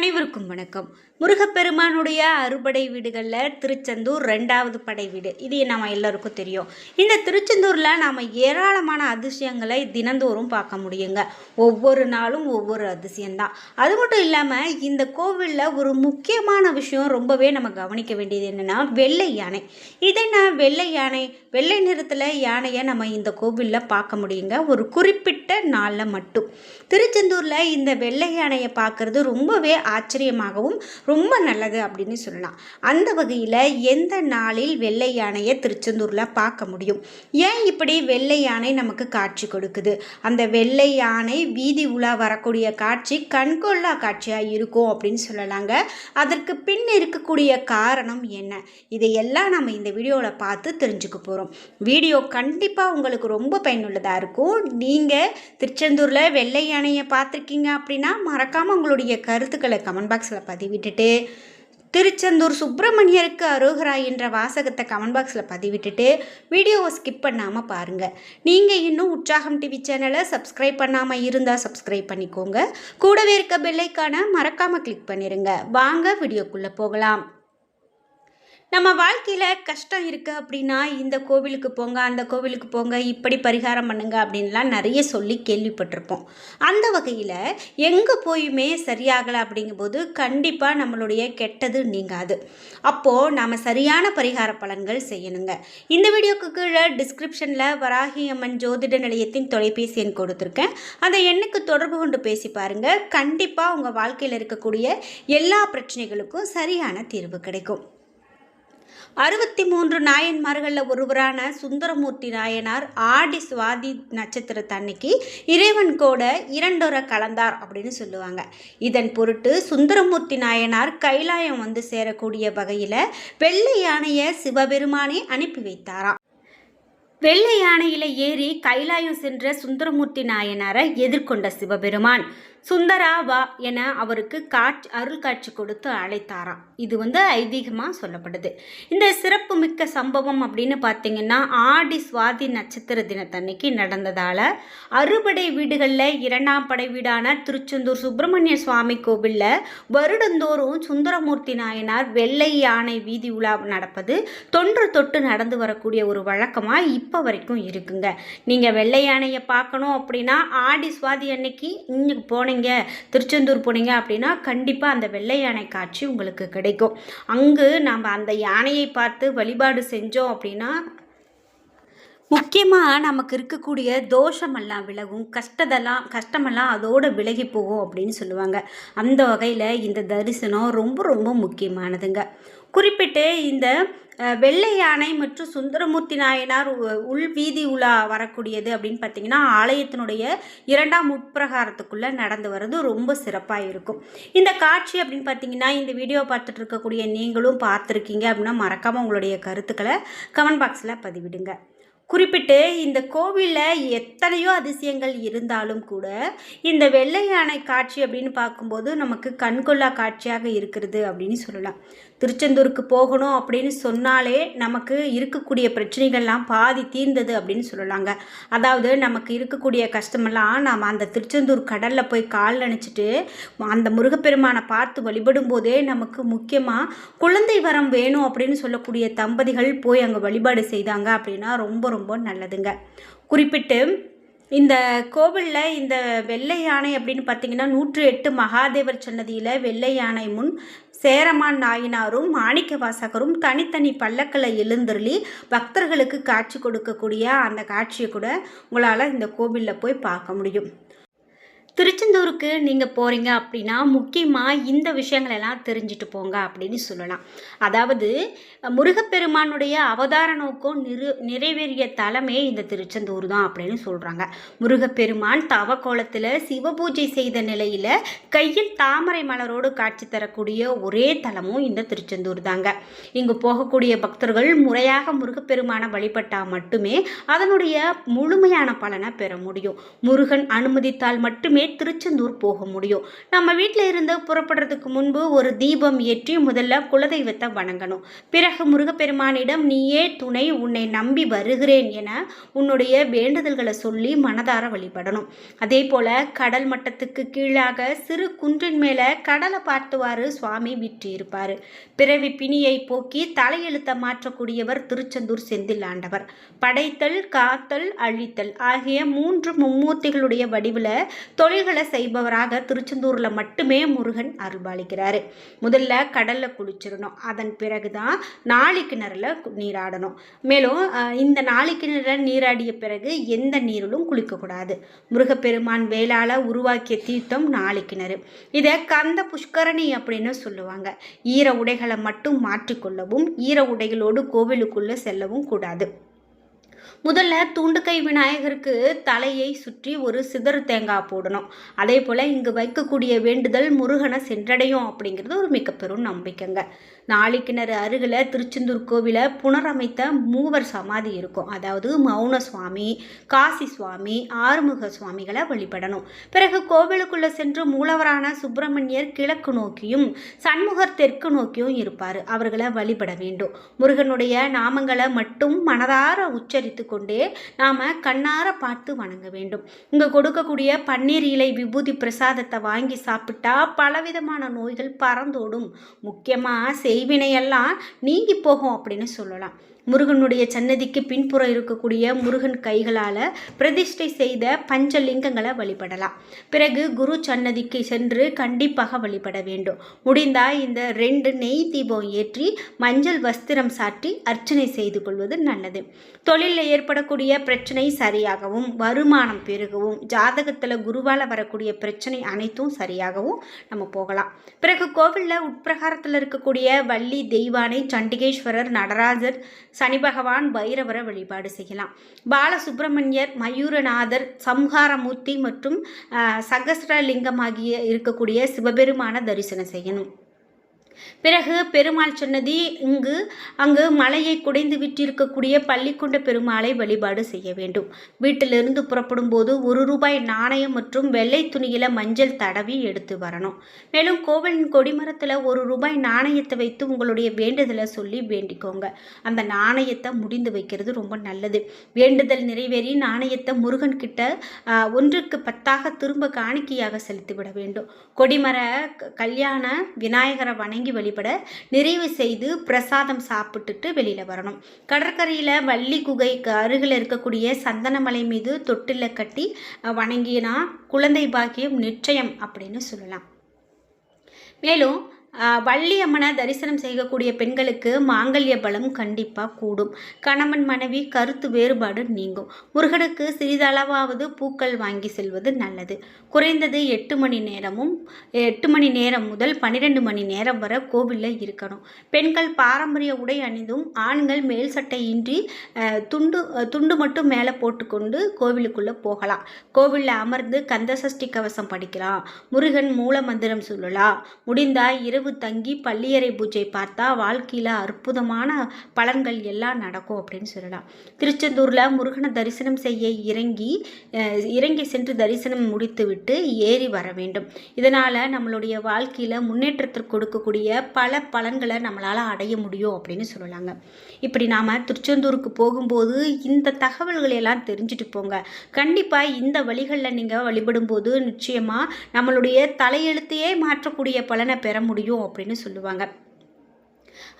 அனைவருக்கும் வணக்கம். முருகப்பெருமானுடைய அறுபடை வீடுகளில் திருச்செந்தூர் ரெண்டாவது படை வீடு. இது நம்ம எல்லோருக்கும் தெரியும். இந்த திருச்செந்தூரில் நாம் ஏராளமான அதிசயங்களை தினந்தோறும் பார்க்க முடியுங்க. ஒவ்வொரு நாளும் ஒவ்வொரு அதிசயம்தான் அது மட்டும் இல்லாமல் இந்த கோவிலில் ஒரு முக்கியமான விஷயம் ரொம்பவே நம்ம கவனிக்க வேண்டியது என்னென்னா வெள்ளை யானை. இதை நான் வெள்ளை யானை. வெள்ளை நிறத்தில் யானையை நம்ம இந்த கோவிலில் பார்க்க முடியுங்க. ஒரு குறிப்பிட்ட நாளில் மட்டும். திருச்செந்தூரில் இந்த வெள்ளை யானையை பார்க்குறது ரொம்பவே ஆச்சரியமாகவும் ரொம்ப நல்லது அப்படின்னு சொல்லலாம். அந்த வகையில் எந்த நாளில் வெள்ளை யானையை திருச்செந்தூரில் பார்க்க முடியும்? ஏன் இப்படி வெள்ளை யானை நமக்கு காட்சி கொடுக்குது? அந்த வெள்ளை யானை வீதி உலா வரக்கூடிய காட்சி கண்கொள்ளா காட்சியாக இருக்கும் அப்படின்னு சொல்லலாங்க. அதற்கு பின் இருக்கக்கூடிய காரணம் என்ன? இதையெல்லாம் நம்ம இந்த வீடியோவில் பார்த்து தெரிஞ்சுக்க போகிறோம் வீடியோ கண்டிப்பாக உங்களுக்கு ரொம்ப பயனுள்ளதாக இருக்கும். நீங்கள் திருச்செந்தூரில் வெள்ளை யானையை பார்த்துருக்கீங்க அப்படின்னா மறக்காமல் உங்களுடைய கருத்துக்களை கமெண்ட் பாக்ஸில் பதிவிட்டுட்டு திருச்செந்தூர் சுப்பிரமணியருக்கு அரோகரா என்ற வாசகத்தை கமெண்ட் பாக்ஸில் பதிவிட்டுட்டு வீடியோவை ஸ்கிப் பண்ணாமல் பாருங்கள் நீங்கள் இன்னும் உற்சாகம் டிவி சேனலை சப்ஸ்கிரைப் பண்ணாமல் இருந்தால் சப்ஸ்கிரைப் பண்ணிக்கோங்க. கூடவே இருக்க பெல்லைக்கான மறக்காமல் கிளிக் பண்ணிடுங்க வாங்க வீடியோக்குள்ளே போகலாம். நம்ம வாழ்க்கையில் கஷ்டம் இருக்குது அப்படின்னா இந்த கோவிலுக்கு போங்க அந்த கோவிலுக்கு போங்க இப்படி பரிகாரம் பண்ணுங்க அப்படின்லாம் நிறைய சொல்லி கேள்விப்பட்டிருப்போம். அந்த வகையில் எங்கே போயுமே சரியாகலை அப்படிங்கும்போது கண்டிப்பாக நம்மளுடைய கெட்டது நீங்காது. அப்போது நாம் சரியான பரிகார பலன்கள் செய்யணுங்க. இந்த வீடியோக்கு கீழே டிஸ்கிரிப்ஷனில் வராகி அம்மன் ஜோதிட நிலையத்தின் தொலைபேசி எண் கொடுத்துருக்கேன். அந்த எண்ணுக்கு தொடர்பு கொண்டு பேசி பாருங்கள் கண்டிப்பாக உங்கள் வாழ்க்கையில் இருக்கக்கூடிய எல்லா பிரச்சனைகளுக்கும் சரியான தீர்வு கிடைக்கும். அறுபத்தி மூன்று நாயன்மார்களில் ஒருவரான சுந்தரமூர்த்தி நாயனார் ஆடி சுவாதி நட்சத்திரத்தன்னைக்கு இறைவன் கூட இரண்டொரை கலந்தார் அப்படின்னு சொல்லுவாங்க. இதன் பொருட்டு சுந்தரமூர்த்தி நாயனார் கைலாயம் வந்து சேரக்கூடிய வகையில் வெள்ளை யானையை சிவபெருமானே அனுப்பி வைத்தாராம். வெள்ளை யானையில ஏறி கைலாயம் சென்ற சுந்தரமூர்த்தி நாயனாரை எதிர்கொண்ட சிவபெருமான். சுந்தரா வா என அவருக்கு காட்சி அருள் காட்சி கொடுத்து அழைத்தாராம். இது வந்து ஐதீகமாக சொல்லப்படுது. இந்த சிறப்பு மிக்க சம்பவம் அப்படின்னு பார்த்தீங்கன்னா ஆடி சுவாதி நட்சத்திர தினத்தன்னைக்கு நடந்ததால் அறுபடை வீடுகளில் இரண்டாம் படை வீடான திருச்செந்தூர் சுப்பிரமணிய சுவாமி கோவிலில் வருடந்தோறும் சுந்தரமூர்த்தி நாயனார் வெள்ளை யானை வீதி உலா நடப்பது தொன்று தொட்டு நடந்து வரக்கூடிய ஒரு வழக்கமாக இப்போ வரைக்கும் இருக்குங்க. நீங்கள் வெள்ளை யானையை பார்க்கணும் அப்படின்னா ஆடி சுவாதி அன்னைக்கு இங்கே போனீங்க திருச்செந்தூர் போனீங்க அப்படின்னா கண்டிப்பாக அந்த வெள்ளை யானை காட்சி உங்களுக்கு கிடைக்கும். அங்கு நம்ம அந்த யானையை பார்த்து வழிபாடு செஞ்சோம் அப்படின்னா முக்கியமாக நமக்கு இருக்கக்கூடிய தோஷமெல்லாம் விலகும். கஷ்டதெல்லாம் கஷ்டமெல்லாம் அதோடு விலகி போகும் அப்படின்னு சொல்லுவாங்க. அந்த வகையில் இந்த தரிசனம் ரொம்ப ரொம்ப முக்கியமானதுங்க. குறிப்பிட்டு இந்த வெள்ளை யானை மற்றும் சுந்தரமூர்த்தி நாயனார் உ- உள் வீதி உலா வரக்கூடியது அப்படின்னு பார்த்தீங்கன்னா ஆலயத்தினுடைய இரண்டாம் உட்பிரகாரத்துக்குள்ளே நடந்து வர்றது ரொம்ப சிறப்பாக இருக்கும். இந்த காட்சி அப்படின்னு பார்த்தீங்கன்னா இந்த வீடியோ பார்த்துட்டு இருக்கக்கூடிய நீங்களும் பார்த்துருக்கீங்க அப்படின்னா மறக்காமல் உங்களுடைய கருத்துக்களை கமெண்ட் பாக்ஸில் பதிவிடுங்க. குறிப்பிட்டு இந்த கோவிலில் எத்தனையோ அதிசயங்கள் இருந்தாலும் கூட இந்த வெள்ளை யானை காட்சி அப்படின்னு பார்க்கும்போது நமக்கு கண்கொள்ளா காட்சியாக இருக்கிறது அப்படின்னு சொல்லலாம். திருச்செந்தூருக்கு போகணும் அப்படின்னு சொன்னாலே நமக்கு இருக்கக்கூடிய பிரச்சனைகள்லாம் பாதி தீர்ந்தது அப்படின்னு சொல்லலாங்க. அதாவது நமக்கு இருக்கக்கூடிய கஷ்டமெல்லாம் நாம் அந்த திருச்செந்தூர் கடலில் போய் கால் நினச்சிட்டு அந்த முருகப்பெருமானை பார்த்து வழிபடும் போதே நமக்கு முக்கியமாக குழந்தை வரம் வேணும் அப்படின்னு சொல்லக்கூடிய தம்பதிகள் போய் அங்கே வழிபாடு செய்தாங்க அப்படின்னா ரொம்ப ரொம்ப நல்லதுங்க. குறிப்பிட்டு இந்த கோவிலில் இந்த வெள்ளை யானை அப்படின்னு பார்த்தீங்கன்னா நூற்று எட்டு மகாதேவர் சன்னதியில் வெள்ளை யானை முன் சேரமான் நாயனாரும் மாணிக்க வாசகரும் தனித்தனி பல்லக்கில் எழுந்தருளி பக்தர்களுக்கு காட்சி கொடுக்கக்கூடிய அந்த காட்சியை கூட உங்களால் இந்த கோவிலில் போய் பார்க்க முடியும். திருச்செந்தூருக்கு நீங்கள் போகிறீங்க அப்படின்னா முக்கியமாக இந்த விஷயங்கள் எல்லாம் தெரிஞ்சுட்டு போங்க அப்படின்னு சொல்லலாம். அதாவது முருகப்பெருமானுடைய அவதார நோக்கம் நிறு நிறைவேறிய தலமே இந்த திருச்செந்தூர் தான் அப்படின்னு சொல்கிறாங்க முருகப்பெருமான் தவக்கோலத்தில் சிவபூஜை செய்த நிலையில் கையில் தாமரை மலரோடு காட்சி தரக்கூடிய ஒரே தலமும் இந்த திருச்செந்தூர் தாங்க. இங்கு போகக்கூடிய பக்தர்கள் முறையாக முருகப்பெருமானை வழிபட்டால் மட்டுமே அதனுடைய முழுமையான பலனை பெற முடியும். முருகன் அனுமதித்தால் மட்டுமே திருச்செந்தூர் போக முடியும். நம்ம வீட்டில் இருந்து புறப்படுறதுக்கு முன்பு ஒரு தீபம் ஏற்றி முதல்ல குலதெய்வத்தை வணங்கணும். பிறகு முருகப்பெருமானிடம் நீயே துணை உன்னை நம்பி வருகிறேன் என உன்னுடைய வேண்டுதல்களை சொல்லி மனதார வழிபடணும். அதே போல கடல் மட்டத்துக்கு கீழாக சிறு குன்றின் மேலே கடலை பார்த்துவாறு சுவாமி விற்றிருப்பார். பிறவி பிணியை போக்கி தலையெழுத்த மாற்றக்கூடியவர் திருச்செந்தூர் செந்தில் ஆண்டவர். படைத்தல் காத்தல் அழித்தல் ஆகிய மூன்று மும்மூர்த்திகளுடைய வடிவில் தொழில்களை செய்பவராக திருச்செந்தூரில் மட்டுமே முருகன் அருள்பாலிக்கிறார். முதல்ல கடலில் குளிச்சிடணும். அதன் பிறகு தான் நாளி நீராடணும். மேலும் இந்த நாளி நீராடிய பிறகு எந்த நீரிலும் குளிக்கக்கூடாது. முருகப்பெருமான் வேளால உருவாக்கிய தீர்த்தம் நாளி கிணறு இதை கந்த புஷ்கரணி அப்படின்னு சொல்லுவாங்க. ஈர உடைகளை மட்டும் மாற்றிக்கொள்ளவும் ஈர உடைகளோடு கோவிலுக்குள்ளே செல்லவும் கூடாது. முதல்ல தூண்டுக்கை விநாயகருக்கு தலையை சுற்றி ஒரு சிதறு தேங்காய் போடணும். அதே போல் இங்கு வைக்கக்கூடிய வேண்டுதல் முருகனை சென்றடையும் அப்படிங்கிறது ஒரு மிகப்பெரும் நம்பிக்கைங்க. நாளிக்கிணறு அருகில் திருச்செந்தூர் கோவிலை புனரமைத்த மூவர் சமாதி இருக்கும். அதாவது மௌன சுவாமி காசி சுவாமி ஆறுமுக சுவாமிகளை வழிபடணும். பிறகு கோவிலுக்குள்ளே சென்று மூலவரான சுப்பிரமணியர் கிழக்கு நோக்கியும் சண்முகர் தெற்கு நோக்கியும் இருப்பார். அவர்களை வழிபட வேண்டும். முருகனுடைய நாமங்களை மட்டும் மனதார உச்சரித்து கொண்டே நாம் கண்ணார பார்த்து வணங்க வேண்டும். இங்கே கொடுக்கக்கூடிய பன்னீர் இலை விபூதி பிரசாதத்தை வாங்கி சாப்பிட்டா பலவிதமான நோய்கள் பறந்தோடும். முக்கியமாக செய்வினையெல்லாம் நீங்கி போகும் அப்படின்னு சொல்லலாம். முருகனுடைய சன்னதிக்கு பின்புறம் இருக்கக்கூடிய முருகன் கைகளால் பிரதிஷ்டை செய்த பஞ்சலிங்கங்களை வழிபடலாம். பிறகு குரு சன்னதிக்கு சென்று கண்டிப்பாக வழிபட வேண்டும். முடிந்தால் இந்த ரெண்டு நெய் தீபம் ஏற்றி மஞ்சள் வஸ்திரம் சாற்றி அர்ச்சனை செய்து கொள்வது நல்லது. தொழிலில் ஏற்படக்கூடிய பிரச்சனை சரியாகவும் வருமானம் பெருகவும் ஜாதகத்தில் குருவால் வரக்கூடிய பிரச்சனை அனைத்தும் சரியாகவும் நம்ம போகலாம். பிறகு கோவிலில் உட்பிரகாரத்தில் இருக்கக்கூடிய வள்ளி தெய்வானை சண்டிகேஸ்வரர் நடராஜர் சனி பகவான் பைரவரை வழிபாடு செய்யலாம். பாலசுப்பிரமணியர் மயூரநாதர் சம்ஹாரமூர்த்தி மற்றும் சகசிரலிங்கமாகிய இருக்கக்கூடிய சிவபெருமான தரிசனம் செய்யணும். பிறகு பெருமாள் சொன்னது இங்கு அங்கு மலையை குடைந்து விட்டிருக்கக்கூடிய பள்ளிக்கொண்ட பெருமாளை வழிபாடு செய்ய வேண்டும். வீட்டிலிருந்து புறப்படும் போது ஒரு ரூபாய் நாணயம் மற்றும் வெள்ளை துணியில மஞ்சள் தடவி எடுத்து வரணும். மேலும் கோவிலின் கொடிமரத்தில் ஒரு ரூபாய் நாணயத்தை வைத்து உங்களுடைய வேண்டுதலை சொல்லி வேண்டிக்கோங்க. அந்த நாணயத்தை முடிந்து வைக்கிறது ரொம்ப நல்லது. வேண்டுதல் நிறைவேறி நாணயத்தை முருகன் கிட்ட ஒன்றுக்கு பத்தாக திரும்ப காணிக்கையாக செலுத்திவிட வேண்டும். கொடிமர கல்யாண விநாயகரை வணங்கி வணங்கி வழிபட நிறைவு செய்து பிரசாதம் சாப்பிட்டுட்டு வெளியில் வரணும். கடற்கரையில் வள்ளி குகைக்கு அருகில் இருக்கக்கூடிய சந்தனமலை மீது தொட்டில கட்டி வணங்கினா குழந்தை பாக்கியம் நிச்சயம் அப்படின்னு சொல்லலாம். மேலும் வள்ளியம்மனை தரிசனம் செய்யக்கூடிய பெண்களுக்கு மாங்கல்ய பலம் கண்டிப்பாக கூடும். கணவன் மனைவி கருத்து வேறுபாடு நீங்கும். முருகனுக்கு சிறிதளவாவது பூக்கள் வாங்கி செல்வது நல்லது. குறைந்தது எட்டு மணி நேரமும் எட்டு மணி நேரம் முதல் பன்னிரெண்டு மணி நேரம் வரை கோவிலில் இருக்கணும். பெண்கள் பாரம்பரிய உடை அணிந்தும் ஆண்கள் மேல் சட்டையின்றி துண்டு துண்டு மட்டும் மேலே போட்டுக்கொண்டு கோவிலுக்குள்ளே போகலாம். கோவிலில் அமர்ந்து கந்தசஷ்டி கவசம் படிக்கலாம். முருகன் மூல மந்திரம் சொல்லலாம். முடிந்தால் இரவு இரவு தங்கி பள்ளியறை பூஜை பார்த்தா வாழ்க்கையில் அற்புதமான பலன்கள் எல்லாம் நடக்கும் அப்படின்னு சொல்லலாம். திருச்செந்தூரில் முருகனை தரிசனம் செய்ய இறங்கி இறங்கி சென்று தரிசனம் முடித்துவிட்டு ஏறி வர வேண்டும். இதனால் நம்மளுடைய வாழ்க்கையில் முன்னேற்றத்திற்கு கொடுக்கக்கூடிய பல பலன்களை நம்மளால் அடைய முடியும் அப்படின்னு சொல்லலாங்க. இப்படி நாம் திருச்செந்தூருக்கு போகும்போது இந்த தகவல்களை எல்லாம் தெரிஞ்சுட்டு போங்க. கண்டிப்பாக இந்த வழிகளில் நீங்கள் வழிபடும்போது நிச்சயமாக நம்மளுடைய தலையெழுத்தையே மாற்றக்கூடிய பலனை பெற முடியும். முடியும் அப்படின்னு சொல்லுவாங்க.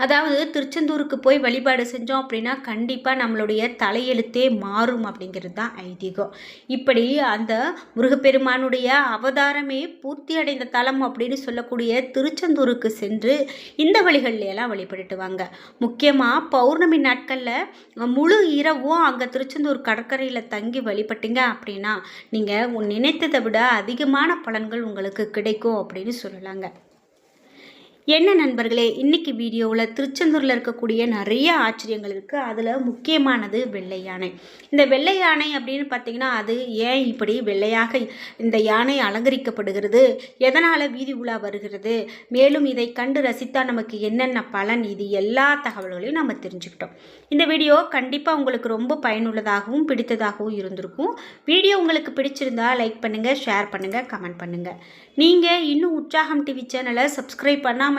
அதாவது திருச்செந்தூருக்கு போய் வழிபாடு செஞ்சோம் அப்படின்னா கண்டிப்பாக நம்மளுடைய தலையெழுத்தே மாறும் அப்படிங்கிறது தான் ஐதீகம். இப்படி அந்த முருகப்பெருமானுடைய அவதாரமே பூர்த்தி அடைந்த தலம் அப்படின்னு சொல்லக்கூடிய திருச்செந்தூருக்கு சென்று இந்த வழிகள்லாம் வழிபட்டுவாங்க முக்கியமாக பௌர்ணமி நாட்களில் முழு இரவும் அங்கே திருச்செந்தூர் கடற்கரையில் தங்கி வழிபட்டீங்க அப்படின்னா நீங்கள் நினைத்ததை விட அதிகமான பலன்கள் உங்களுக்கு கிடைக்கும் அப்படின்னு சொல்லலாங்க. என்ன நண்பர்களே இன்னைக்கு வீடியோவில் திருச்செந்தூரில் இருக்கக்கூடிய நிறைய ஆச்சரியங்கள் இருக்குது அதில் முக்கியமானது வெள்ளை யானை. இந்த வெள்ளை யானை அப்படின்னு பார்த்தீங்கன்னா அது ஏன் இப்படி வெள்ளையாக இந்த யானை அலங்கரிக்கப்படுகிறது? எதனால் வீதி உலா வருகிறது? மேலும் இதை கண்டு ரசித்தால் நமக்கு என்னென்ன பலன்? இது எல்லா தகவல்களையும் நம்ம தெரிஞ்சுக்கிட்டோம். இந்த வீடியோ கண்டிப்பாக உங்களுக்கு ரொம்ப பயனுள்ளதாகவும் பிடித்ததாகவும் இருந்திருக்கும். வீடியோ உங்களுக்கு பிடிச்சிருந்தா லைக் பண்ணுங்கள் ஷேர் பண்ணுங்கள் கமெண்ட் பண்ணுங்கள் நீங்கள் இன்னும் உற்சாகம் டிவி சேனலை சப்ஸ்கிரைப் பண்ணாமல்